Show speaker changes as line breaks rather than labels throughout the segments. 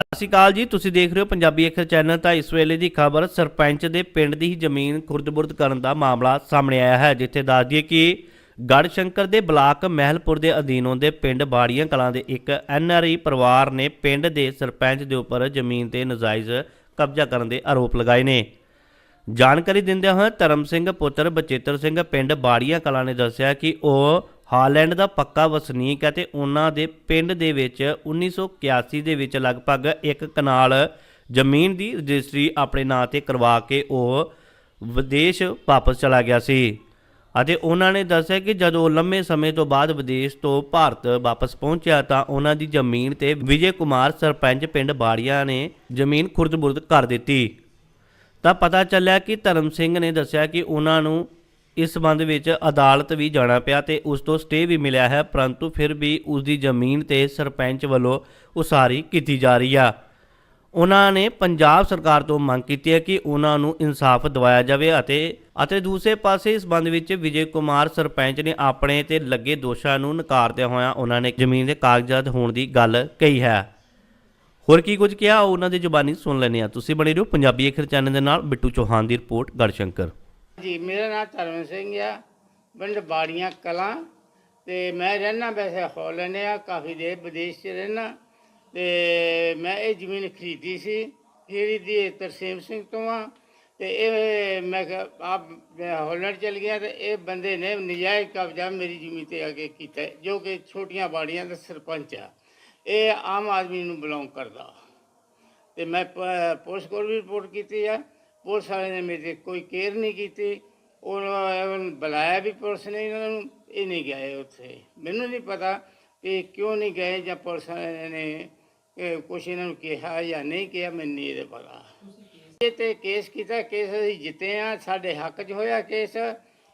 ਸਤਿ ਸ਼੍ਰੀ ਅਕਾਲ ਜੀ, ਤੁਸੀਂ ਦੇਖ ਰਹੇ ਹੋ ਪੰਜਾਬੀ ਅੱਖਰ ਚੈਨਲ। ਤਾਂ ਇਸ ਵੇਲੇ ਦੀ ਖਬਰ ਸਰਪੰਚ ਦੇ ਪਿੰਡ ਦੀ ਹੀ ਜ਼ਮੀਨ ਖੁਰਦ-ਬੁਰਦ ਕਰਨ ਦਾ ਮਾਮਲਾ ਸਾਹਮਣੇ ਆਇਆ ਹੈ, ਜਿੱਥੇ ਦੱਸ ਦਈਏ ਕਿ ਗੜਸ਼ੰਕਰ ਦੇ ਬਲਾਕ ਮਹਿਲਪੁਰ ਦੇ ਅਧੀਨ ਆਉਂਦੇ ਪਿੰਡ ਬਾੜੀਆਂ ਕਲਾਂ ਦੇ ਇੱਕ ਐਨਆਰਆਈ ਪਰਿਵਾਰ ਨੇ ਪਿੰਡ ਦੇ ਸਰਪੰਚ ਦੇ ਉੱਪਰ ਜ਼ਮੀਨ ਤੇ ਨਜਾਇਜ਼ ਕਬਜ਼ਾ ਕਰਨ ਦੇ ਆਰੋਪ ਲਗਾਏ ਨੇ। ਜਾਣਕਾਰੀ ਦਿੰਦਿਆਂ ਹੋਏ ਧਰਮ ਸਿੰਘ ਪੁੱਤਰ ਬਚੇਤਰ ਸਿੰਘ ਪਿੰਡ ਬਾੜੀਆਂ ਕਲਾਂ ਨੇ ਦੱਸਿਆ ਕਿ ਉਹ ਹਾਲੈਂਡ ਦਾ ਪੱਕਾ ਵਸਨੀਕ ਹੈ ਤੇ ਉਹਨਾਂ ਦੇ ਪਿੰਡ ਦੇ ਵਿੱਚ 1981 ਦੇ ਵਿੱਚ ਲਗਭਗ ਇੱਕ ਕਨਾਲ ਜ਼ਮੀਨ ਦੀ ਰਜਿਸਟਰੀ ਆਪਣੇ ਨਾਂ ਤੇ ਕਰਵਾ ਕੇ ਉਹ ਵਿਦੇਸ਼ ਵਾਪਸ ਚਲਾ ਗਿਆ ਸੀ। ਅਤੇ ਉਹਨਾਂ ਨੇ ਦੱਸਿਆ ਕਿ ਜਦੋਂ ਲੰਮੇ ਸਮੇਂ ਤੋਂ ਬਾਅਦ ਵਿਦੇਸ਼ ਤੋਂ ਭਾਰਤ ਵਾਪਸ ਪਹੁੰਚਿਆ ਤਾਂ ਉਹਨਾਂ ਦੀ ਜ਼ਮੀਨ ਤੇ ਵਿਜੇ ਕੁਮਾਰ ਸਰਪੰਚ ਪਿੰਡ ਬਾੜੀਆਂ ਨੇ ਜ਼ਮੀਨ ਖੁਰਦ-ਬੁਰਦ ਕਰ ਦਿੱਤੀ। ਤਾਂ ਪਤਾ ਚੱਲਿਆ ਕਿ ਧਰਮ ਸਿੰਘ ਨੇ ਦੱਸਿਆ ਕਿ ਉਹਨਾਂ ਨੂੰ ਇਸ ਸੰਬੰਧ ਵਿੱਚ ਅਦਾਲਤ ਵੀ ਜਾਣਾ ਪਿਆ ਤੇ ਉਸ ਤੋਂ ਸਟੇ ਵੀ ਮਿਲਿਆ ਹੈ, ਪਰੰਤੂ ਫਿਰ ਵੀ ਉਸ ਦੀ ਜ਼ਮੀਨ ਤੇ ਸਰਪੰਚ ਵੱਲੋਂ ਉਸਾਰੀ ਕੀਤੀ ਜਾ ਰਹੀ ਆ। ਉਹਨਾਂ ਨੇ ਪੰਜਾਬ ਸਰਕਾਰ ਤੋਂ ਮੰਗ ਕੀਤੀ ਹੈ ਕਿ ਉਹਨਾਂ ਨੂੰ ਇਨਸਾਫ ਦਿਵਾਇਆ ਜਾਵੇ ਅਤੇ ਅਤੇ ਦੂਸਰੇ ਪਾਸੇ ਇਸ ਸੰਬੰਧ ਵਿੱਚ ਵਿਜੇ ਕੁਮਾਰ ਸਰਪੰਚ ਨੇ ਆਪਣੇ ਤੇ ਲੱਗੇ ਦੋਸ਼ਾਂ ਨੂੰ ਨਕਾਰਦਿਆਂ ਹੋਇਆਂ ਉਹਨਾਂ ਨੇ ਜ਼ਮੀਨ ਦੇ ਕਾਗਜ਼ਾਤ ਹੋਣ ਦੀ ਗੱਲ ਕਹੀ ਹੈ। ਹੋਰ ਕੀ ਕੁਝ ਕਿਹਾ? ਉਹਨਾਂ ਦੀ ਜ਼ੁਬਾਨੀ ਸੁਣ ਲੈਂਦੇ ਆ ਤੁਸੀਂ ਬਣੇ ਰਹੋ ਪੰਜਾਬੀ ਅੱਖਰ ਚੈਨਲ ਦੇ ਨਾਲ। ਬਿੱਟੂ ਚੌਹਾਨ ਦੀ ਰਿਪੋਰਟ, ਗੜਸ਼ੰਕਰ।
ਜੀ ਮੇਰਾ ਨਾਮ ਧਰਮ ਸਿੰਘ ਆ। ਪਿੰਡ ਬਾੜੀਆਂ ਕਲਾਂ ਤੇ ਮੈਂ ਰਹਿਣਾ ਵੈਸੇ ਹਾਲੈਂਡ ਆ, ਕਾਫੀ ਦੇਰ ਵਿਦੇਸ਼ 'ਚ ਰਹਿਣਾ ਤੇ ਮੈਂ ਇਹ ਜ਼ਮੀਨ ਖਰੀਦੀ ਸੀ ਖਰੀਦੀ ਤਰਸੇਮ ਸਿੰਘ ਤੋਂ ਆ। ਤੇ ਇਹ ਮੈਂ ਆਪ ਮੈਂ ਹਾਲੈਂਡ ਚਲ ਗਿਆ ਤੇ ਇਹ ਬੰਦੇ ਨੇ ਨਜਾਇਜ਼ ਕਬਜ਼ਾ ਮੇਰੀ ਜ਼ਮੀਨ ਤੇ ਆ ਕੇ ਕੀਤਾ, ਜੋ ਕਿ ਛੋਟੀਆਂ ਬਾੜੀਆਂ ਦਾ ਸਰਪੰਚ ਆ। ਇਹ ਆਮ ਆਦਮੀ ਨੂੰ ਬਿਲੋਂਗ ਕਰਦਾ। ਤੇ ਮੈਂ ਪ- ਪੁਲਿਸ ਕੋਲ ਵੀ ਰਿਪੋਰਟ ਕੀਤੀ ਆ। ਪੁਲਿਸ ਵਾਲੇ ਨੇ ਮੇਰੇ ਤੇ ਕੋਈ ਕੇਅਰ ਨਹੀਂ ਕੀਤੀ। ਉਹਨਾਂ ਨੂੰ ਬੁਲਾਇਆ ਵੀ ਪੁਲਿਸ ਨੇ, ਇਹਨਾਂ ਨੂੰ ਇਹ ਨਹੀਂ ਗਏ ਉੱਥੇ। ਮੈਨੂੰ ਨਹੀਂ ਪਤਾ ਕਿ ਕਿਉਂ ਨਹੀਂ ਗਏ ਜਾਂ ਪੁਲਿਸ ਵਾਲਿਆਂ ਨੇ ਕੁਛ ਇਹਨਾਂ ਨੂੰ ਕਿਹਾ ਜਾਂ ਨਹੀਂ ਕਿਹਾ, ਮੈਨੂੰ ਨਹੀਂ ਇਹਦਾ ਪਤਾ। ਇਹ ਤੇ ਕੇਸ ਕੀਤਾ, ਕੇਸ ਅਸੀਂ ਜਿੱਤੇ ਆ ਸਾਡੇ ਹੱਕ 'ਚ ਹੋਇਆ ਕੇਸ।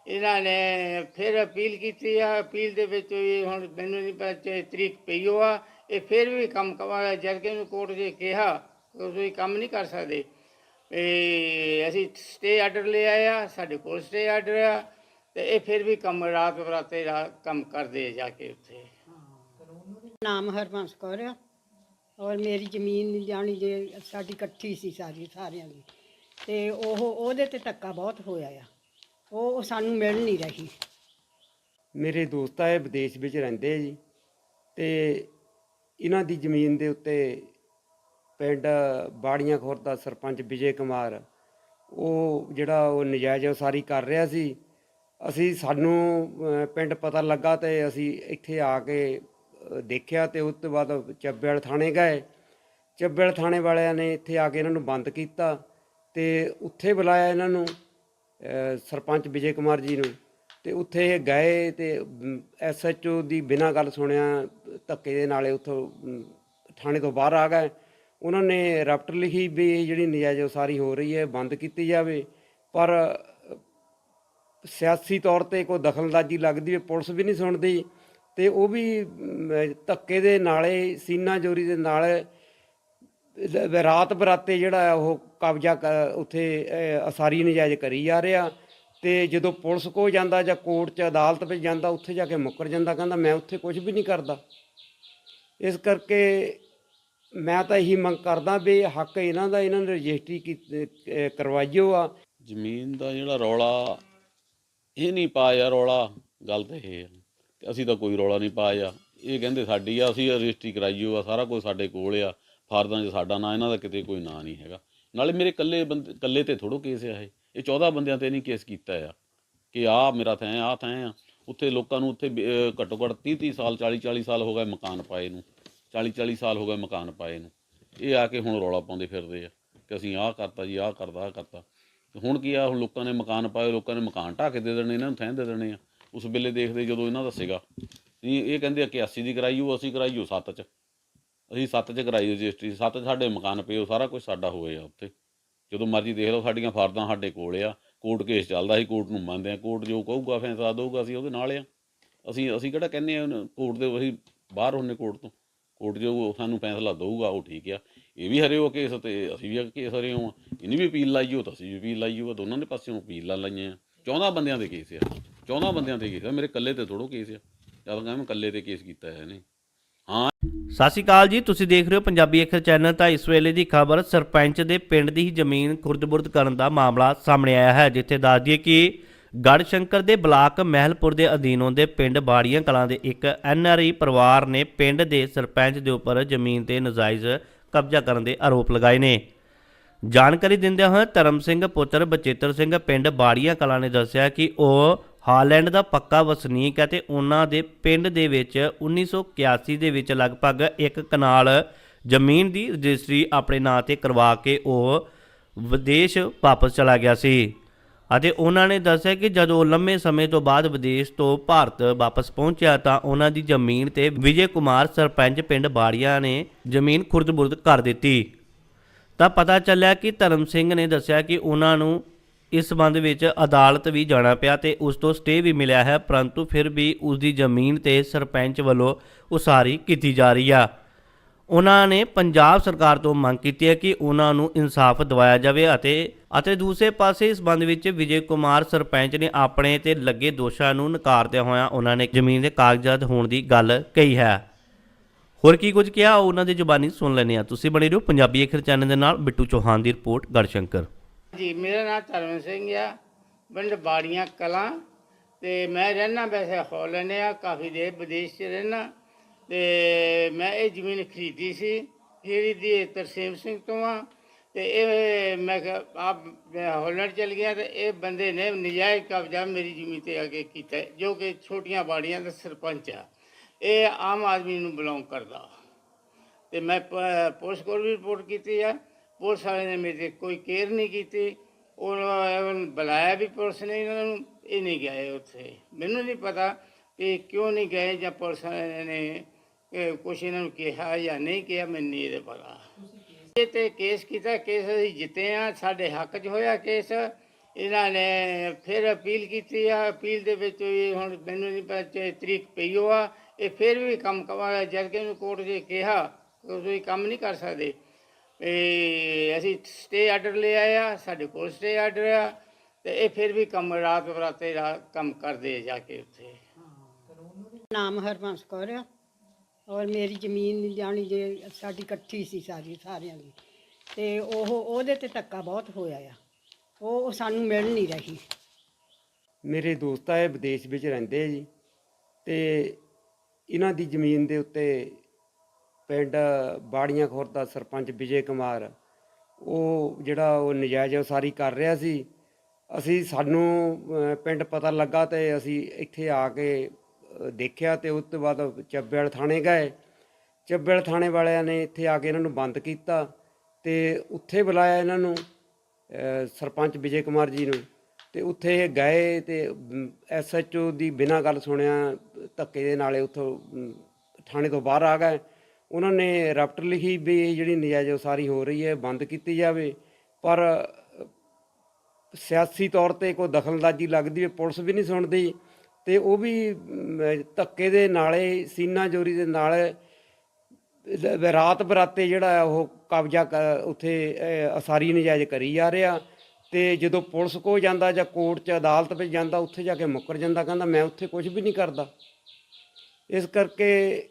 ਇਹਨਾਂ ਨੇ ਫਿਰ ਅਪੀਲ ਕੀਤੀ ਆ, ਅਪੀਲ ਦੇ ਵਿੱਚ ਵੀ ਹੁਣ ਮੈਨੂੰ ਨਹੀਂ ਪਤਾ ਤਰੀਕ ਪਈ ਹੋ ਆ ਇਹ ਫਿਰ ਵੀ ਕੰਮ ਕਵਾ ਜਦ ਕਿ ਇਹਨੂੰ ਕੋਰਟ 'ਚ ਕਿਹਾ ਤੁਸੀਂ ਕੰਮ ਨਹੀਂ ਕਰ ਸਕਦੇ। ਇਹ ਅਸੀਂ ਸਟੇ ਆਰਡਰ ਲੈ ਆਇਆ ਸਾਡੇ ਕੋਲ ਸਟੇ ਆਰਡਰ ਆ ਤੇ ਇਹ ਫਿਰ ਵੀ ਕੰਮ ਰਾਤ ਬਰਾਤੇ ਰਾ- ਕੰਮ ਕਰਦੇ ਜਾ ਕੇ ਉੱਥੇ।
ਨਾਮ ਹਰਬੰਸ ਕੌਰ ਆ ਔਰ ਮੇਰੀ ਜ਼ਮੀਨ ਜਾਣੀ ਜੇ ਸਾਡੀ ਇਕੱਠੀ ਸੀ ਸਾਰੀ ਸਾਰਿਆਂ ਦੀ। ਤੇ ਉਹ ਉਹਦੇ ਤੇ ਧੱਕਾ ਬਹੁਤ ਹੋਇਆ ਆ। ਉਹ ਸਾਨੂੰ ਮਿਲ ਨਹੀਂ ਰਹੀ।
ਮੇਰੇ ਦੋਸਤ ਆਏ ਵਿਦੇਸ਼ ਵਿੱਚ ਰਹਿੰਦੇ ਜੀ। ਤੇ ਇਹਨਾਂ ਦੀ ਜ਼ਮੀਨ ਦੇ ਉੱਤੇ ਪਿੰਡ ਬਾੜੀਆਂ ਖੁਰ ਦਾ ਸਰਪੰਚ ਵਿਜੇ ਕੁਮਾਰ, ਉਹ ਜਿਹੜਾ ਉਹ ਨਜਾਇਜ਼ ਉਸਾਰੀ ਕਰ ਰਿਹਾ ਸੀ। ਅਸੀਂ ਸਾਨੂੰ ਪਿੰਡ ਪਤਾ ਲੱਗਾ ਤੇ ਅਸੀਂ ਇੱਥੇ ਆ ਕੇ ਦੇਖਿਆ ਤੇ ਉਸ ਤੋਂ ਬਾਅਦ ਚੱਬੇਲ ਥਾਣੇ ਗਏ। ਚੱਬੇਲ ਥਾਣੇ ਵਾਲਿਆਂ ਨੇ ਇੱਥੇ ਆ ਕੇ ਇਹਨਾਂ ਨੂੰ ਬੰਦ ਕੀਤਾ ਤੇ ਉੱਥੇ ਬੁਲਾਇਆ ਇਹਨਾਂ ਨੂੰ ਸਰਪੰਚ ਵਿਜੇ ਕੁਮਾਰ ਜੀ ਨੂੰ। ਤੇ ਉੱਥੇ ਇਹ ਗਏ ਤੇ ਐਸਐਚਓ ਦੀ ਬਿਨਾਂ ਗੱਲ ਸੁਣਿਆ ਧੱਕੇ ਦੇ ਨਾਲੇ ਉੱਥੋਂ ਥਾਣੇ ਤੋਂ ਬਾਹਰ ਆ ਗਏ। ਉਹਨਾਂ ਨੇ ਰਪਟ ਲਿਖੀ ਵੀ ਇਹ ਜਿਹੜੀ ਨਜਾਇਜ਼ ਉਸਾਰੀ ਹੋ ਰਹੀ ਹੈ ਬੰਦ ਕੀਤੀ ਜਾਵੇ। ਪਰ ਸਿਆਸੀ ਤੌਰ ਤੇ ਕੋਈ ਦਖਲਅੰਦਾਜ਼ੀ ਲੱਗਦੀ ਹੈ ਪੁਲਿਸ ਵੀ ਨਹੀਂ ਸੁਣਦੀ। ਤੇ ਉਹ ਵੀ ਧੱਕੇ ਦੇ ਨਾਲੇ ਸੀਨਾ ਜੋਰੀ ਦੇ ਨਾਲ ਰਾਤ ਬਰਾਤੇ ਜਿਹੜਾ ਉਹ ਕਬਜ਼ਾ ਕ- ਉੱਥੇ ਅਹ, ਅਸਾਰੀ ਨਜਾਇਜ਼ ਕਰੀ ਜਾ ਰਿਹਾ। ਤੇ ਜਦੋਂ ਪੁਲਿਸ ਕੋ ਜਾਂਦਾ ਜਾਂ ਕੋਰਟ 'ਚ ਅਦਾਲਤ ਵਿੱਚ ਜਾਂਦਾ ਉੱਥੇ ਜਾ ਕੇ ਮੁੱਕਰ ਜਾਂਦਾ ਕਹਿੰਦਾ ਮੈਂ ਉੱਥੇ ਕੁਝ ਵੀ ਨਹੀਂ ਕਰਦਾ। ਇਸ ਕਰਕੇ ਮੈਂ ਤਾਂ ਇਹੀ ਮੰਗ ਕਰਦਾ ਵੀ ਹੱਕ ਇਹਨਾਂ ਦਾ, ਇਹਨਾਂ ਨੇ ਰਜਿਸਟਰੀ ਕੀਤੀ- ਕਰਵਾਈਓ ਆ
ਜ਼ਮੀਨ ਦਾ ਜਿਹੜਾ ਰੌਲਾ, ਇਹ ਨਹੀਂ ਪਾਇਆ ਰੌਲਾ, ਗੱਲ ਤਾਂ ਇਹ ਹੈ ਕਿ ਅਸੀਂ ਤਾਂ ਕੋਈ ਰੌਲਾ ਨਹੀਂ ਪਾਇਆ। ਇਹ ਕਹਿੰਦੇ ਸਾਡੀ ਆ, ਅਸੀਂ ਰਜਿਸਟਰੀ ਕਰਾਈਓ ਆ ਸਾਰਾ ਕੁਝ ਸਾਡੇ ਕੋਲ ਆ, ਫਾਰਦਾਂ 'ਚ ਸਾਡਾ ਨਾਂ, ਇਹਨਾਂ ਦਾ ਕਿਤੇ ਕੋਈ ਨਾਂ ਨਹੀਂ ਹੈਗਾ। ਨਾਲੇ ਮੇਰੇ ਇਕੱਲੇ ਬੰਦੇ, ਇਕੱਲੇ ਤੇ ਥੋੜੋ ਕੇਸ ਆ ਇਹ। ਇਹ 14 ਬੰਦਿਆਂ ਤੇ ਨਹੀਂ ਕੇਸ ਕੀਤਾ ਆ ਕਿ ਆ ਮੇਰਾ ਥੈਂ ਆ ਥੈਂ ਆ। ਉੱਥੇ ਲੋਕਾਂ ਨੂੰ ਉੱਥੇ ਘੱਟੋ ਘੱਟ 30 30 ਸਾਲ 40 40 ਸਾਲ ਹੋ ਗਏ ਮਕਾਨ ਪਾਏ ਨੂੰ। 40 40 ਸਾਲ ਹੋ ਗਏ ਮਕਾਨ ਪਾਏ ਨੂੰ। ਇਹ ਆ ਕੇ ਹੁਣ ਰੌਲਾ ਪਾਉਂਦੇ ਫਿਰਦੇ ਆ ਕਿ ਅਸੀਂ ਆਹ ਕਰਤਾ ਜੀ, ਆਹ ਕਰਦਾ, ਆਹ ਕਰਤਾ। ਹੁਣ ਕੀ ਆ, ਹੁਣ ਲੋਕਾਂ ਨੇ ਮਕਾਨ ਪਾਏ, ਲੋਕਾਂ ਨੇ ਮਕਾਨ ਢਾਹ ਕੇ ਦੇ ਦੇਣੇ, ਇਹਨਾਂ ਨੂੰ ਥੈਂ ਦੇ ਦੇਣੇ ਆ। ਉਸ ਵੇਲੇ ਦੇਖਦੇ ਜਦੋਂ ਇਹਨਾਂ ਦਾ ਸੀਗਾ। ਇਹ ਇਹ ਕਹਿੰਦੇ ਆ ਕਿ 80 ਦੀ ਕਰਾਈਓ ਅਸੀਂ ਕਰਾਈਓ 7 ਚ। ਅਸੀਂ 7 ਚ ਕਰਾਈ ਰਜਿਸਟਰੀ 7 ਚ ਸਾਡੇ ਮਕਾਨ ਪਏ, ਉਹ ਸਾਰਾ ਕੁਝ ਸਾਡਾ ਹੋਏ ਆ ਉੱਥੇ। ਜਦੋਂ ਮਰਜ਼ੀ ਦੇਖ ਲਓ, ਸਾਡੀਆਂ ਫਰਦਾਂ ਸਾਡੇ ਕੋਲ ਆ। ਕੋਰਟ ਕੇਸ ਚੱਲਦਾ ਸੀ, ਕੋਰਟ ਨੂੰ ਮੰਨਦੇ ਆ। ਕੋਰਟ ਜੋ ਕਹੂਗਾ, ਫੈਸਲਾ ਦੇਊਗਾ, ਅਸੀਂ ਉਹਦੇ ਨਾਲ ਆ। ਅਸੀਂ ਅਸੀਂ ਕਿਹੜਾ ਕਹਿੰਦੇ ਆ ਕੋਰਟ ਦੇ, ਅਸੀਂ ਬਾਹਰ ਹੁੰਨੇ ਕੋਰਟ ਤੋਂ। ਕੋਰਟ ਜੋ ਸਾਨੂੰ ਫੈਸਲਾ ਦਊਗਾ, ਉਹ ਠੀਕ ਆ। ਇਹ ਵੀ ਹਰੇ ਕੇਸ ਤੇ ਅਸੀਂ ਵੀ ਕੇਸ ਹਰੇ ਹਾਂ ਇਹਨੇ ਵੀ ਅਪੀਲ ਲਾਈ ਹੋ ਤਾਂ ਅਸੀਂ ਵੀ ਅਪੀਲ ਲਾਈ ਹੋ ਦੋਨਾਂ ਦੇ ਪਾਸਿਓਂ ਅਪੀਲਾਂ ਲਾਈਆਂ 14 ਬੰਦਿਆਂ ਦੇ ਕੇਸ ਆ। 14 ਬੰਦਿਆਂ ਦੇ ਕੇਸ ਆ, ਮੇਰੇ ਇਕੱਲੇ ਤੇ ਥੋੜੋ ਕੇਸ ਆ। ਜਦ ਕਹਿੰਦਾ ਮੈਂ ਇਕੱਲੇ ਤੇ ਕੇਸ ਕੀਤਾ ਹੈ ਇਹਨੇ। ਹਾਂ।
ਸਤਿ ਸ਼੍ਰੀ ਅਕਾਲ ਜੀ, ਤੁਸੀਂ ਦੇਖ ਰਹੇ ਹੋ ਪੰਜਾਬੀ ਅੱਖਰ ਚੈਨਲ, ਤਾਂ ਇਸ ਵੇਲੇ ਦੀ ਖਬਰ ਸਰਪੰਚ ਦੇ ਪਿੰਡ ਦੀ ਹੀ ਜ਼ਮੀਨ ਖੁਰਦ-ਬੁਰਦ ਕਰਨ ਦਾ ਮਾਮਲਾ ਸਾਹਮਣੇ ਆਇਆ ਹੈ, ਜਿੱਥੇ ਦੱਸ ਦਈਏ ਕਿ ਗੜ੍ਹ ਸ਼ੰਕਰ ਦੇ ਬਲਾਕ ਮਹਿਲਪੁਰ ਦੇ ਅਧੀਨ ਆਉਂਦੇ ਪਿੰਡ ਬਾੜੀਆਂ ਕਲਾਂ ਦੇ ਇੱਕ ਐਨਆਰਆਈ ਪਰਿਵਾਰ ਨੇ ਪਿੰਡ ਦੇ ਸਰਪੰਚ ਦੇ ਉੱਪਰ ਜ਼ਮੀਨ ਤੇ ਨਜਾਇਜ਼ ਕਬਜ਼ਾ ਕਰਨ ਦੇ ਆਰੋਪ ਲਗਾਏ ਨੇ। ਜਾਣਕਾਰੀ ਦਿੰਦਿਆਂ ਹੋਏ ਧਰਮ ਸਿੰਘ ਪੁੱਤਰ ਬਚੇਤਰ ਸਿੰਘ ਪਿੰਡ ਬਾੜੀਆਂ ਕਲਾਂ ਨੇ ਦੱਸਿਆ ਕਿ ਉਹ ਹਾਲੈਂਡ ਦਾ ਪੱਕਾ ਵਸਨੀਕ ਹੈ ਤੇ ਉਹਨਾਂ ਦੇ ਪਿੰਡ ਦੇ ਵਿੱਚ 1981 ਦੇ ਵਿੱਚ ਲਗਭਗ ਇੱਕ ਕਨਾਲ ਜ਼ਮੀਨ ਦੀ ਰਜਿਸਟਰੀ ਆਪਣੇ ਨਾਂ ਤੇ ਕਰਵਾ ਕੇ ਉਹ ਵਿਦੇਸ਼ ਵਾਪਸ ਚਲਾ ਗਿਆ ਸੀ। ਅਤੇ ਉਹਨਾਂ ਨੇ ਦੱਸਿਆ ਕਿ ਜਦੋਂ ਲੰਮੇ ਸਮੇਂ ਤੋਂ ਬਾਅਦ ਵਿਦੇਸ਼ ਤੋਂ ਭਾਰਤ ਵਾਪਸ ਪਹੁੰਚਿਆ ਤਾਂ ਉਹਨਾਂ ਦੀ ਜ਼ਮੀਨ ਤੇ ਵਿਜੇ ਕੁਮਾਰ ਸਰਪੰਚ ਪਿੰਡ ਬਾੜੀਆਂ ਨੇ ਜ਼ਮੀਨ ਖੁਰਦ-ਬੁਰਦ ਕਰ ਦਿੱਤੀ। ਤਾਂ ਪਤਾ ਚੱਲਿਆ ਕਿ ਧਰਮ ਸਿੰਘ ਨੇ ਦੱਸਿਆ ਕਿ ਉਹਨਾਂ ਨੂੰ ਇਸ ਸੰਬੰਧ ਵਿੱਚ ਅਦਾਲਤ ਵੀ ਜਾਣਾ ਪਿਆ ਤੇ ਉਸ ਤੋਂ ਸਟੇ ਵੀ ਮਿਲਿਆ ਹੈ, ਪਰੰਤੂ ਫਿਰ ਵੀ ਉਸ ਦੀ ਜ਼ਮੀਨ ਤੇ ਸਰਪੰਚ ਵੱਲੋਂ ਉਸਾਰੀ ਕੀਤੀ ਜਾ ਰਹੀ ਆ। ਉਹਨਾਂ ਨੇ ਪੰਜਾਬ ਸਰਕਾਰ ਤੋਂ ਮੰਗ ਕੀਤੀ ਹੈ ਕਿ ਉਹਨਾਂ ਨੂੰ ਇਨਸਾਫ ਦਿਵਾਇਆ ਜਾਵੇ ਅਤੇ ਅਤੇ ਦੂਸਰੇ ਪਾਸੇ ਇਸ ਸੰਬੰਧ ਵਿੱਚ ਵਿਜੇ ਕੁਮਾਰ ਸਰਪੰਚ ਨੇ ਆਪਣੇ ਤੇ ਲੱਗੇ ਦੋਸ਼ਾਂ ਨੂੰ ਨਕਾਰਦਿਆਂ ਹੋਇਆਂ ਉਹਨਾਂ ਨੇ ਜ਼ਮੀਨ ਦੇ ਕਾਗਜ਼ਾਤ ਹੋਣ ਦੀ ਗੱਲ ਕਹੀ ਹੈ। ਹੋਰ ਕੀ ਕੁਝ ਕਿਹਾ ਉਹਨਾਂ ਦੀ ਜ਼ੁਬਾਨੀ ਸੁਣ ਲੈਂਦੇ ਆ ਤੁਸੀਂ ਬਣੇ ਰਹੋ ਪੰਜਾਬੀ ਅੱਖਰ ਚੈਨਲ ਦੇ ਨਾਲ, ਬਿੱਟੂ ਚੌਹਾਨ ਦੀ ਰਿਪੋਰਟ, ਗੜਸ਼ੰਕਰ।
ਜੀ, ਮੇਰਾ ਨਾਮ ਧਰਮ ਸਿੰਘ ਆ। ਪਿੰਡ ਬਾੜੀਆਂ ਕਲਾਂ ਤੇ ਮੈਂ ਰਹਿਣਾ ਵੈਸੇ ਹਾਲੈਂਡ ਆ, ਕਾਫੀ ਦੇਰ ਵਿਦੇਸ਼ 'ਚ ਰਹਿਣਾ ਤੇ ਮੈਂ ਇਹ ਜ਼ਮੀਨ ਖਰੀਦੀ ਸੀ। ਇਹਦੀ ਦੀ ਤਰਸੇਮ ਸਿੰਘ ਤੋਂ ਆ। ਤੇ ਇਹ ਮੈਂ ਕਿਹਾ ਆਪ ਮੈਂ ਹਾਲੈਂਡ ਚਲ ਗਿਆ ਤੇ ਇਹ ਬੰਦੇ ਨੇ ਨਜਾਇਜ਼ ਕਬਜ਼ਾ ਮੇਰੀ ਜ਼ਮੀਨ ਤੇ ਆ ਕੇ ਕੀਤਾ ਜੋ ਕਿ ਛੋਟੀਆਂ ਬਾੜੀਆਂ ਦਾ ਸਰਪੰਚ ਆ। ਇਹ ਆਮ ਆਦਮੀ ਨੂੰ ਬਿਲੋਂਗ ਕਰਦਾ। ਤੇ ਮੈਂ ਪ- ਪੁਲਿਸ ਕੋਲ ਵੀ ਰਿਪੋਰਟ ਕੀਤੀ ਆ। ਪੁਲਿਸ ਵਾਲੇ ਨੇ ਮੇਰੇ ਤੇ ਕੋਈ ਕੇਅਰ ਨਹੀਂ ਕੀਤੀ। ਉਹਨਾਂ ਬੁਲਾਇਆ ਵੀ ਪੁਲਿਸ ਨੇ, ਇਹਨਾਂ ਨੂੰ ਇਹ ਨਹੀਂ ਗਏ ਉੱਥੇ। ਮੈਨੂੰ ਨਹੀਂ ਪਤਾ ਕਿ ਕਿਉਂ ਨਹੀਂ ਗਏ ਜਾਂ ਪੁਲਿਸ ਵਾਲਿਆਂ ਨੇ ਕੁਛ ਇਹਨਾਂ ਨੂੰ ਕਿਹਾ ਜਾਂ ਨਹੀਂ ਕਿਹਾ, ਮੈਨੂੰ ਨਹੀਂ ਇਹਦੇ ਪਤਾ। ਇਹ ਤੇ ਕੇਸ ਕੀਤਾ, ਕੇਸ ਅਸੀਂ ਜਿੱਤੇ ਆ, ਸਾਡੇ ਹੱਕ 'ਚ ਹੋਇਆ ਕੇਸ। ਇਹਨਾਂ ਨੇ ਫਿਰ ਅਪੀਲ ਕੀਤੀ ਆ, ਅਪੀਲ ਦੇ ਵਿੱਚ ਵੀ ਹੁਣ ਮੈਨੂੰ ਨਹੀਂ ਪਤਾ ਤਰੀਕ ਪਈ ਓ ਇਹ ਫਿਰ ਵੀ ਕੰਮ ਕਵਾ ਜਦ ਕਿ ਕੋਰਟ 'ਚ ਕਿਹਾ ਤੁਸੀਂ ਕੰਮ ਨਹੀਂ ਕਰ ਸਕਦੇ। ਇਹ ਅਸੀਂ ਸਟੇ ਆਰਡਰ ਲੈ ਆਏ ਆ, ਸਾਡੇ ਕੋਲ ਸਟੇ ਆਰਡਰ ਆ, ਤੇ ਇਹ ਫਿਰ ਵੀ ਕੰਮ ਰਾਤ ਬਰਾਤੇ ਰਾਤ ਕੰਮ ਕਰਦੇ ਆ ਜਾ ਕੇ ਉੱਥੇ।
ਨਾਮ ਹਰਬੰਸ ਕੌਰ ਆ। ਔਰ ਮੇਰੀ ਜ਼ਮੀਨ ਜਾਣੀ ਜੇ ਸਾਡੀ ਇਕੱਠੀ ਸੀ ਸਾਰੀ, ਸਾਰਿਆਂ ਦੀ। ਤੇ ਉਹ, ਉਹਦੇ ਤੇ ਧੱਕਾ ਬਹੁਤ ਹੋਇਆ ਆ। ਉਹ ਉਹ ਸਾਨੂੰ ਮਿਲ ਨਹੀਂ ਰਹੀ।
ਮੇਰੇ ਦੋਸਤ ਆਏ, ਵਿਦੇਸ਼ ਵਿੱਚ ਰਹਿੰਦੇ ਆ ਜੀ। ਤੇ ਇਹਨਾਂ ਦੀ ਜ਼ਮੀਨ ਦੇ ਉੱਤੇ ਪਿੰਡ ਬਾੜੀਆਂ ਖੁਰਦ ਦਾ ਸਰਪੰਚ ਵਿਜੇ ਕੁਮਾਰ, ਉਹ ਜਿਹੜਾ ਉਹ ਨਜਾਇਜ਼ ਉਸਾਰੀ ਕਰ ਰਿਹਾ ਸੀ। ਅਸੀਂ, ਸਾਨੂੰ ਪਿੰਡ ਪਤਾ ਲੱਗਾ ਤੇ ਅਸੀਂ ਇੱਥੇ ਆ ਕੇ ਦੇਖਿਆ ਤੇ ਉਸ ਤੋਂ ਬਾਅਦ ਚੱਬੇਲ ਥਾਣੇ ਗਏ। ਚੱਬੇਲ ਥਾਣੇ ਵਾਲਿਆਂ ਨੇ ਇੱਥੇ ਆ ਕੇ ਇਹਨਾਂ ਨੂੰ ਬੰਦ ਕੀਤਾ ਤੇ ਉੱਥੇ ਬੁਲਾਇਆ ਇਹਨਾਂ ਨੂੰ ਸਰਪੰਚ ਵਿਜੇ ਕੁਮਾਰ ਜੀ ਨੂੰ। ਤੇ ਉੱਥੇ ਇਹ ਗਏ ਤੇ ਐਸਐਚਓ ਦੀ ਬਿਨਾਂ ਗੱਲ ਸੁਣਿਆ ਧੱਕੇ ਦੇ ਨਾਲੇ ਉੱਥੋਂ ਥਾਣੇ ਤੋਂ ਬਾਹਰ ਆ ਗਏ। ਉਹਨਾਂ ਨੇ ਰਪਟ ਲਿਖੀ ਵੀ ਇਹ ਜਿਹੜੀ ਨਜਾਇਜ਼ ਉਸਾਰੀ ਹੋ ਰਹੀ ਹੈ, ਬੰਦ ਕੀਤੀ ਜਾਵੇ। ਪਰ ਸਿਆਸੀ ਤੌਰ ਤੇ ਕੋਈ ਦਖਲਅੰਦਾਜ਼ੀ ਲੱਗਦੀ ਹੈ ਪੁਲਿਸ ਵੀ ਨਹੀਂ ਸੁਣਦੀ। ਤੇ ਉਹ ਵੀ ਧੱਕੇ ਦੇ ਨਾਲੇ, ਸੀਨਾ ਜੋਰੀ ਦੇ ਨਾਲ ਰਾਤ ਬਰਾਤੇ ਜਿਹੜਾ ਉਹ ਕਬਜ਼ਾ ਕ- ਉੱਥੇ ਅਸਾਰੀ ਨਜਾਇਜ਼ ਕਰੀ ਜਾ ਰਿਹਾ ਤੇ ਜਦੋਂ ਪੁਲਿਸ ਕੋ ਜਾਂਦਾ ਜਾਂ ਕੋਰਟ 'ਚ ਅਦਾਲਤ ਵਿੱਚ ਜਾਂਦਾ, ਉੱਥੇ ਜਾ ਕੇ ਮੁੱਕਰ ਜਾਂਦਾ, ਕਹਿੰਦਾ ਮੈਂ ਉੱਥੇ ਕੁਝ ਵੀ ਨਹੀਂ ਕਰਦਾ। ਇਸ ਕਰਕੇ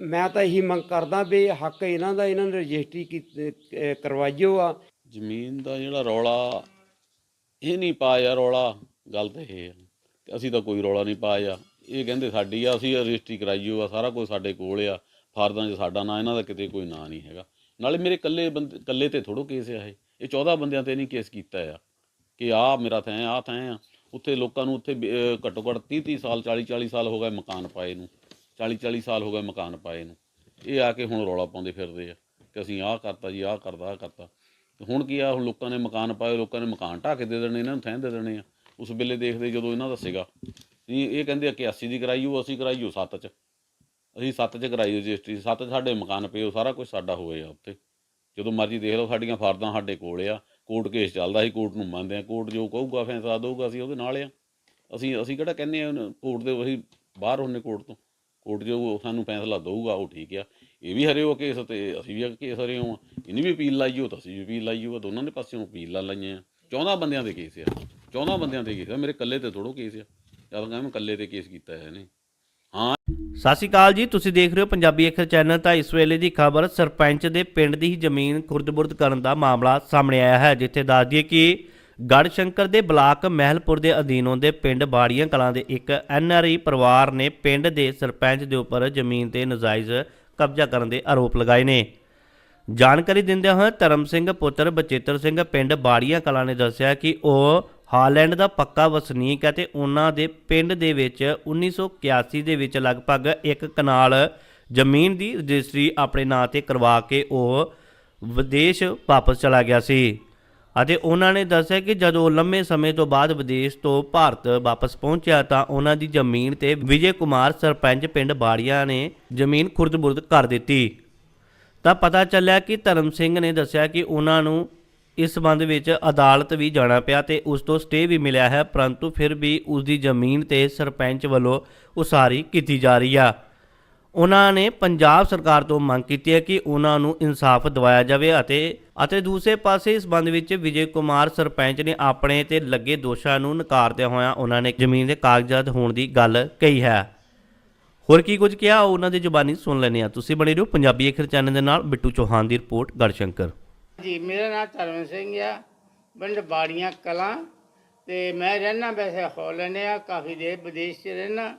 ਮੈਂ ਤਾਂ ਇਹੀ ਮੰਗ ਕਰਦਾ ਵੀ ਹੱਕ ਇਹਨਾਂ ਦਾ, ਇਹਨਾਂ ਨੇ ਰਜਿਸਟਰੀ ਕੀਤੀ- ਕਰਵਾਈਓ ਆ।
ਜ਼ਮੀਨ ਦਾ ਜਿਹੜਾ ਰੌਲਾ, ਇਹ ਨਹੀਂ ਪਾਇਆ ਰੌਲਾ, ਗੱਲ ਤਾਂ ਇਹ ਹੈ ਅਸੀਂ ਤਾਂ ਕੋਈ ਰੌਲਾ ਨਹੀਂ ਪਾਇਆ। ਇਹ ਕਹਿੰਦੇ ਸਾਡੀ ਆ ਅਸੀਂ ਰਜਿਸਟਰੀ ਕਰਾਈਓ ਆ ਸਾਰਾ ਕੁਝ ਸਾਡੇ ਕੋਲ ਆ। ਫਾਰਦਾਂ 'ਚ ਸਾਡਾ ਨਾਂ ਇਹਨਾਂ ਦਾ ਕਿਤੇ ਕੋਈ ਨਾਂ ਨਹੀਂ ਹੈਗਾ। ਨਾਲੇ ਮੇਰੇ ਇਕੱਲੇ ਬੰਦੇ ਇਕੱਲੇ ਤੇ ਥੋੜੋ ਕੇਸ ਆ ਇਹ। ਇਹ 14 ਬੰਦਿਆਂ ਤੇ ਨਹੀਂ ਕੇਸ ਕੀਤਾ ਆ ਕਿ ਆ ਮੇਰਾ ਥੈਂ ਆ ਥੈਂ ਆ। ਉੱਥੇ ਲੋਕਾਂ ਨੂੰ ਉੱਥੇ ਵੀ, ਘੱਟੋ ਘੱਟ 30 30 ਸਾਲ 40 40 ਸਾਲ ਹੋ ਗਏ ਮਕਾਨ ਪਾਏ ਨੂੰ। 40 40 ਸਾਲ ਹੋ ਗਏ ਮਕਾਨ ਪਾਏ ਨੂੰ। ਇਹ ਆ ਕੇ ਹੁਣ ਰੌਲਾ ਪਾਉਂਦੇ ਫਿਰਦੇ ਆ ਕਿ ਅਸੀਂ ਆਹ ਕਰਤਾ ਜੀ ਆਹ ਕਰਦਾ ਆਹ ਕਰਤਾ। ਤੇ ਹੁਣ ਕੀ ਆ ਹੁਣ ਲੋਕਾਂ ਨੇ ਮਕਾਨ ਪਾਏ ਲੋਕਾਂ ਨੇ ਮਕਾਨ ਢਾਹ ਕੇ ਦੇ ਦੇਣੇ ਇਹਨਾਂ ਨੂੰ ਥੈਂ ਦੇ ਦੇਣੇ ਆ। ਉਸ ਵੇਲੇ ਦੇਖਦੇ ਜਦੋਂ ਇਹਨਾਂ ਦਾ ਸੀਗਾ ਇਹ ਇਹ ਕਹਿੰਦੇ ਆ ਕਿ 80 ਦੀ ਕਰਾਈਓ ਅਸੀਂ ਕਰਾਈਓ 7 ਚ। ਅਸੀਂ 7 ਚ ਕਰਾਈ ਰਜਿਸਟਰੀ 7 ਚ ਸਾਡੇ ਮਕਾਨ ਪਏ ਉਹ ਸਾਰਾ ਕੁਝ ਸਾਡਾ ਹੋਏ ਆ ਉੱਥੇ। ਜਦੋਂ ਮਰਜ਼ੀ ਦੇਖ ਲਓ, ਸਾਡੀਆਂ ਫਰਦਾਂ ਸਾਡੇ ਕੋਲ ਆ। ਕੋਰਟ ਕੇਸ ਚੱਲਦਾ ਸੀ, ਕੋਰਟ ਨੂੰ ਮੰਨਦੇ ਆ। ਕੋਰਟ ਜੋ ਕਹੂਗਾ, ਫੈਸਲਾ ਦੇਊਗਾ, ਅਸੀਂ ਉਹਦੇ ਨਾਲ ਆ। ਅਸੀਂ ਅਸੀਂ ਕਿਹੜਾ ਕਹਿੰਦੇ ਆ, ਕੋਰਟ ਦੇ ਅਸੀਂ ਬਾਹਰ ਹੁੰਨੇ ਕੋਰਟ ਤੋਂ। ਕੋਰਟ ਜੋ ਸਾਨੂੰ ਫੈਸਲਾ ਦੇਊਗਾ, ਉਹ ਠੀਕ ਆ। ਇਹ ਵੀ ਹਰੇ ਹੋ ਕੇਸ ਤੇ ਅਸੀਂ ਵੀ ਕੇਸ ਹਰੇ ਹਾਂ ਇਹਨੇ ਵੀ ਅਪੀਲ ਲਾਈ ਹੋ ਤਾਂ ਅਸੀਂ ਵੀ ਅਪੀਲ ਲਾਈ ਹੋ ਦੋਨਾਂ ਦੇ ਪਾਸਿਓਂ ਅਪੀਲ ਲਾ ਲਾਈਆਂ ਆ। 14 ਬੰਦਿਆਂ ਦੇ ਕੇਸ ਆ। 14 ਬੰਦਿਆਂ ਦੇ ਕੇਸ ਆ। ਮੇਰੇ ਇਕੱਲੇ ਤੇ ਥੋੜੋ ਕੇਸ ਆ। ਜਦ ਕਹਿੰਦਾ ਮੈਂ ਇਕੱਲੇ ਤੇ ਕੇਸ ਕੀਤਾ ਹੈ ਇਹਨੇ। ਹਾਂ।
ਸਤਿ ਸ਼੍ਰੀ ਅਕਾਲ ਜੀ, ਤੁਸੀਂ ਦੇਖ ਰਹੇ ਹੋ ਪੰਜਾਬੀ ਅੱਖਰ ਚੈਨਲ ਤਾਂ ਇਸ ਵੇਲੇ ਦੀ ਖਬਰ ਸਰਪੰਚ ਦੇ ਪਿੰਡ ਦੀ ਹੀ ਜ਼ਮੀਨ ਖੁਰਦ-ਬੁਰਦ ਕਰਨ ਦਾ ਮਾਮਲਾ ਸਾਹਮਣੇ ਆਇਆ ਹੈ, ਜਿੱਥੇ ਦੱਸ ਦਈਏ ਕਿ ਗੜ੍ਹ ਸ਼ੰਕਰ ਦੇ ਬਲਾਕ ਮਹਿਲਪੁਰ ਦੇ ਅਧੀਨ ਆਉਂਦੇ ਪਿੰਡ ਬਾੜੀਆਂ ਕਲਾਂ ਦੇ ਇੱਕ ਐਨਆਰਆਈ ਪਰਿਵਾਰ ਨੇ ਪਿੰਡ ਦੇ ਸਰਪੰਚ ਦੇ ਉੱਪਰ ਜ਼ਮੀਨ ਤੇ ਨਜਾਇਜ਼ ਕਬਜ਼ਾ ਕਰਨ ਦੇ ਆਰੋਪ ਲਗਾਏ ਨੇ। ਜਾਣਕਾਰੀ ਦਿੰਦਿਆਂ ਹੋਏ ਧਰਮ ਸਿੰਘ ਪੁੱਤਰ ਬਚੇਤਰ ਸਿੰਘ ਪਿੰਡ ਬਾੜੀਆਂ ਕਲਾਂ ਨੇ ਦੱਸਿਆ ਕਿ ਉਹ ਹਾਲੈਂਡ ਦਾ ਪੱਕਾ ਵਸਨੀਕ ਹੈ ਤੇ ਉਹਨਾਂ ਦੇ ਪਿੰਡ ਦੇ ਵਿੱਚ 1981 ਦੇ ਵਿੱਚ ਲਗਭਗ ਇੱਕ ਕਨਾਲ ਜ਼ਮੀਨ ਦੀ ਰਜਿਸਟਰੀ ਆਪਣੇ ਨਾਂ ਤੇ ਕਰਵਾ ਕੇ ਉਹ ਵਿਦੇਸ਼ ਵਾਪਸ ਚਲਾ ਗਿਆ ਸੀ। ਅਤੇ ਉਹਨਾਂ ਨੇ ਦੱਸਿਆ ਕਿ ਜਦੋਂ ਲੰਮੇ ਸਮੇਂ ਤੋਂ ਬਾਅਦ ਵਿਦੇਸ਼ ਤੋਂ ਭਾਰਤ ਵਾਪਸ ਪਹੁੰਚਿਆ ਤਾਂ ਉਹਨਾਂ ਦੀ ਜ਼ਮੀਨ ਤੇ ਵਿਜੇ ਕੁਮਾਰ ਸਰਪੰਚ ਪਿੰਡ ਬਾੜੀਆਂ ਨੇ ਜ਼ਮੀਨ ਖੁਰਦ-ਬੁਰਦ ਕਰ ਦਿੱਤੀ। ਤਾਂ ਪਤਾ ਚੱਲਿਆ ਕਿ ਧਰਮ ਸਿੰਘ ਨੇ ਦੱਸਿਆ ਕਿ ਉਹਨਾਂ ਨੂੰ ਇਸ ਸੰਬੰਧ ਵਿੱਚ ਅਦਾਲਤ ਵੀ ਜਾਣਾ ਪਿਆ ਤੇ ਉਸ ਤੋਂ ਸਟੇ ਵੀ ਮਿਲਿਆ ਹੈ, ਪਰੰਤੂ ਫਿਰ ਵੀ ਉਸ ਦੀ ਜ਼ਮੀਨ ਤੇ ਸਰਪੰਚ ਵੱਲੋਂ ਉਸਾਰੀ ਕੀਤੀ ਜਾ ਰਹੀ ਆ। ਉਹਨਾਂ ਨੇ ਪੰਜਾਬ ਸਰਕਾਰ ਤੋਂ ਮੰਗ ਕੀਤੀ ਹੈ ਕਿ ਉਹਨਾਂ ਨੂੰ ਇਨਸਾਫ ਦਿਵਾਇਆ ਜਾਵੇ ਅਤੇ ਅਤੇ ਦੂਸਰੇ ਪਾਸੇ ਇਸ ਸੰਬੰਧ ਵਿੱਚ ਵਿਜੇ ਕੁਮਾਰ ਸਰਪੰਚ ਨੇ ਆਪਣੇ ਤੇ ਲੱਗੇ ਦੋਸ਼ਾਂ ਨੂੰ ਨਕਾਰਦਿਆਂ ਹੋਇਆਂ ਉਹਨਾਂ ਨੇ ਜ਼ਮੀਨ ਦੇ ਕਾਗਜ਼ਾਤ ਹੋਣ ਦੀ ਗੱਲ ਕਹੀ ਹੈ। ਹੋਰ ਕੀ ਕੁਝ ਕਿਹਾ? ਉਹਨਾਂ ਦੀ ਜ਼ੁਬਾਨੀ ਸੁਣ ਲੈਂਦੇ ਆ ਤੁਸੀਂ ਬਣੇ ਰਹੋ ਪੰਜਾਬੀ ਅੱਖਰ ਚੈਨਲ ਦੇ ਨਾਲ। ਬਿੱਟੂ ਚੌਹਾਨ ਦੀ ਰਿਪੋਰਟ, ਗੜਸ਼ੰਕਰ।
ਜੀ, ਮੇਰਾ ਨਾਮ ਧਰਮ ਸਿੰਘ ਆ। ਪਿੰਡ ਬਾੜੀਆਂ ਕਲਾਂ। ਤੇ ਮੈਂ ਰਹਿਣਾ ਵੈਸੇ ਹਾਲੈਂਡ ਆ। ਕਾਫੀ ਦੇਰ ਵਿਦੇਸ਼ 'ਚ ਰਹਿਣਾ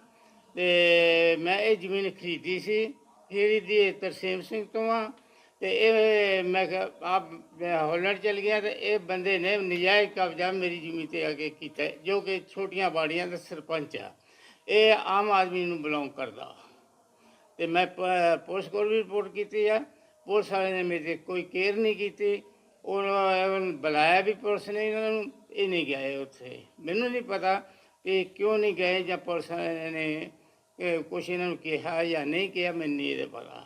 ਤੇ ਮੈਂ ਇਹ ਜ਼ਮੀਨ ਖਰੀਦੀ ਸੀ। ਫਿਰ ਦੀ ਤਰਸੇਮ ਸਿੰਘ ਤੋਂ ਆ। ਤੇ ਇਹ ਮੈਂ ਕਿਹਾ, ਆਪ ਹਾਲੈਂਡ ਚਲ ਗਿਆ ਤੇ ਇਹ ਬੰਦੇ ਨੇ ਨਜਾਇਜ਼ ਕਬਜ਼ਾ ਮੇਰੀ ਜ਼ਮੀਨ ਤੇ ਆ ਕੇ ਕੀਤਾ। ਜੋ ਕਿ ਛੋਟੀਆਂ ਬਾੜੀਆਂ ਦਾ ਸਰਪੰਚ ਆ। ਇਹ ਆਮ ਆਦਮੀ ਨੂੰ ਬਿਲੋਂਗ ਕਰਦਾ। ਤੇ ਮੈਂ ਪੁਲਿਸ ਕੋਲ ਵੀ ਰਿਪੋਰਟ ਕੀਤੀ ਆ। ਪੁਲਿਸ ਵਾਲੇ ਨੇ ਮੇਰੇ ਤੇ ਕੋਈ ਕੇਅਰ ਨਹੀਂ ਕੀਤੀ। ਉਹਨਾਂ ਬੁਲਾਇਆ ਵੀ ਪੁਲਿਸ ਨੇ, ਇਹਨਾਂ ਨੂੰ ਇਹ ਨਹੀਂ ਗਏ ਉੱਥੇ। ਮੈਨੂੰ ਨਹੀਂ ਪਤਾ ਕਿ ਕਿਉਂ ਨਹੀਂ ਗਏ ਜਾਂ ਪੁਲਿਸ ਵਾਲਿਆਂ ਨੇ ਕੁਛ ਇਹਨਾਂ ਨੂੰ ਕਿਹਾ ਜਾਂ ਨਹੀਂ ਕਿਹਾ, ਮੈਨੂੰ ਨਹੀਂ ਇਹਦੇ ਪਤਾ।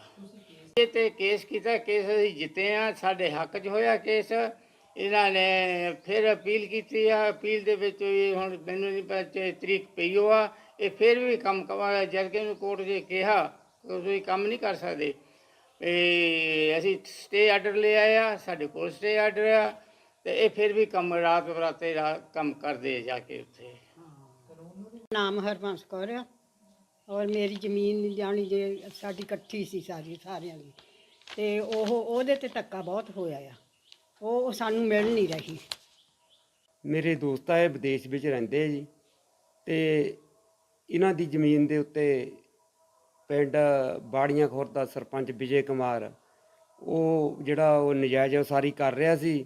ਇਹ ਤੇ ਕੇਸ ਕੀਤਾ ਕੇਸ ਅਸੀਂ ਜਿੱਤੇ ਆ। ਸਾਡੇ ਹੱਕ 'ਚ ਹੋਇਆ ਕੇਸ ਇਹਨਾਂ ਨੇ ਫਿਰ ਅਪੀਲ ਕੀਤੀ ਆ। ਅਪੀਲ ਦੇ ਵਿੱਚ ਵੀ ਹੁਣ ਮੈਨੂੰ ਨਹੀਂ ਪਤਾ ਤਰੀਕ ਪਈ ਓ ਆ ਇਹ ਫਿਰ ਵੀ ਕੰਮ ਕਵਾ ਜਦ ਕਿ ਇਹਨੂੰ ਕੋਰਟ ਨੇ ਕਿਹਾ ਕਿ ਤੁਸੀਂ ਕੰਮ ਨਹੀਂ ਕਰ ਸਕਦੇ। ਇਹ ਅਸੀਂ ਸਟੇ ਆਰਡਰ ਲੈ ਆਇਆ ਸਾਡੇ ਕੋਲ ਸਟੇ ਆਰਡਰ ਆ ਤੇ ਇਹ ਫਿਰ ਵੀ ਕੰਮ ਰਾਤ ਬਰਾਤੇ ਰਾਤ ਕੰਮ ਕਰਦੇ ਜਾ ਕੇ ਉੱਥੇ।
ਨਾਮ ਹਰਬੰਸ ਕੌਰ ਆ ਔਰ ਮੇਰੀ ਜ਼ਮੀਨ ਜਾਣੀ ਜੇ ਸਾਡੀ ਇਕੱਠੀ ਸੀ ਸਾਰੀ ਸਾਰਿਆਂ ਦੀ। ਤੇ ਉਹ ਉਹਦੇ ਤੇ ਧੱਕਾ ਬਹੁਤ ਹੋਇਆ ਆ। ਉਹ ਸਾਨੂੰ ਮਿਲ ਨਹੀਂ ਰਹੀ।
ਮੇਰੇ ਦੋਸਤ ਆ ਇਹ ਵਿਦੇਸ਼ ਵਿੱਚ ਰਹਿੰਦੇ ਆ ਜੀ ਤੇ ਇਹਨਾਂ ਦੀ ਜ਼ਮੀਨ ਦੇ ਉੱਤੇ ਪਿੰਡ ਬਾੜੀਆਂ ਖੁਰ ਦਾ ਸਰਪੰਚ ਵਿਜੇ ਕੁਮਾਰ, ਉਹ ਜਿਹੜਾ ਉਹ ਨਜਾਇਜ਼ ਉਸਾਰੀ ਕਰ ਰਿਹਾ ਸੀ।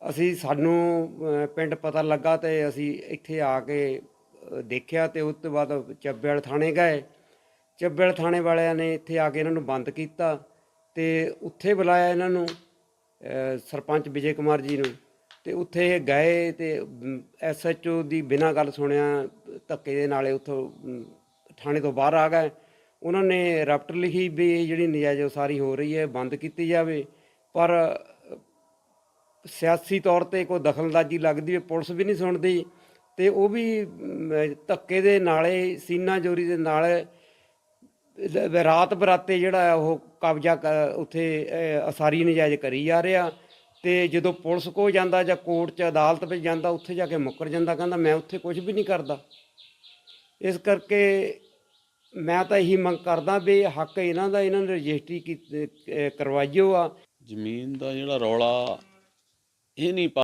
ਅਸੀਂ, ਸਾਨੂੰ ਪਿੰਡ ਪਤਾ ਲੱਗਾ ਤੇ ਅਸੀਂ ਇੱਥੇ ਆ ਕੇ ਦੇਖਿਆ ਤੇ ਉਸ ਤੋਂ ਬਾਅਦ ਚੱਬੇਲ ਥਾਣੇ ਗਏ। ਚੱਬੇਲ ਥਾਣੇ ਵਾਲਿਆਂ ਨੇ ਇੱਥੇ ਆ ਕੇ ਇਹਨਾਂ ਨੂੰ ਬੰਦ ਕੀਤਾ ਤੇ ਉੱਥੇ ਬੁਲਾਇਆ ਇਹਨਾਂ ਨੂੰ ਸਰਪੰਚ ਵਿਜੇ ਕੁਮਾਰ ਜੀ ਨੂੰ। ਤੇ ਉੱਥੇ ਇਹ ਗਏ ਤੇ ਐਸਐਚਓ ਦੀ ਬਿਨਾਂ ਗੱਲ ਸੁਣਿਆ ਧੱਕੇ ਦੇ ਨਾਲੇ ਉੱਥੋਂ ਥਾਣੇ ਤੋਂ ਬਾਹਰ ਆ ਗਏ। ਉਹਨਾਂ ਨੇ ਰਪਟ ਲਿਖੀ ਵੀ ਇਹ ਜਿਹੜੀ ਨਜਾਇਜ਼ ਉਸਾਰੀ ਹੋ ਰਹੀ ਹੈ ਬੰਦ ਕੀਤੀ ਜਾਵੇ। ਪਰ ਸਿਆਸੀ ਤੌਰ ਤੇ ਕੋਈ ਦਖਲਅੰਦਾਜ਼ੀ ਲੱਗਦੀ ਹੈ ਪੁਲਿਸ ਵੀ ਨਹੀਂ ਸੁਣਦੀ ਤੇ ਉਹ ਵੀ ਧੱਕੇ ਦੇ ਨਾਲੇ ਸੀਨਾ ਜੋਰੀ ਦੇ ਨਾਲ ਰਾਤ ਬਰਾਤੇ ਜਿਹੜਾ ਉਹ ਕਬਜ਼ਾ ਕ- ਉੱਥੇ ਅਹ, ਅਸਾਰੀ ਨਜਾਇਜ਼ ਕਰੀ ਜਾ ਰਿਹਾ। ਤੇ ਜਦੋਂ ਪੁਲਿਸ ਕੋ ਜਾਂਦਾ ਜਾਂ ਕੋਰਟ 'ਚ ਅਦਾਲਤ ਵਿੱਚ ਜਾਂਦਾ, ਉੱਥੇ ਜਾ ਕੇ ਮੁੱਕਰ ਜਾਂਦਾ, ਕਹਿੰਦਾ ਮੈਂ ਉੱਥੇ ਕੁਝ ਵੀ ਨਹੀਂ ਕਰਦਾ। ਇਸ ਕਰਕੇ ਮੈਂ ਤਾਂ ਇਹੀ ਮੰਗ ਕਰਦਾ ਵੀ ਹੱਕ ਇਹਨਾਂ ਦਾ, ਇਹਨਾਂ ਨੇ ਰਜਿਸਟਰੀ ਕੀਤੀ- ਕਰਵਾਈਓ ਆ।
ਜ਼ਮੀਨ ਦਾ ਜਿਹੜਾ ਰੌਲਾ, ਇਹ ਨਹੀਂ ਪਾ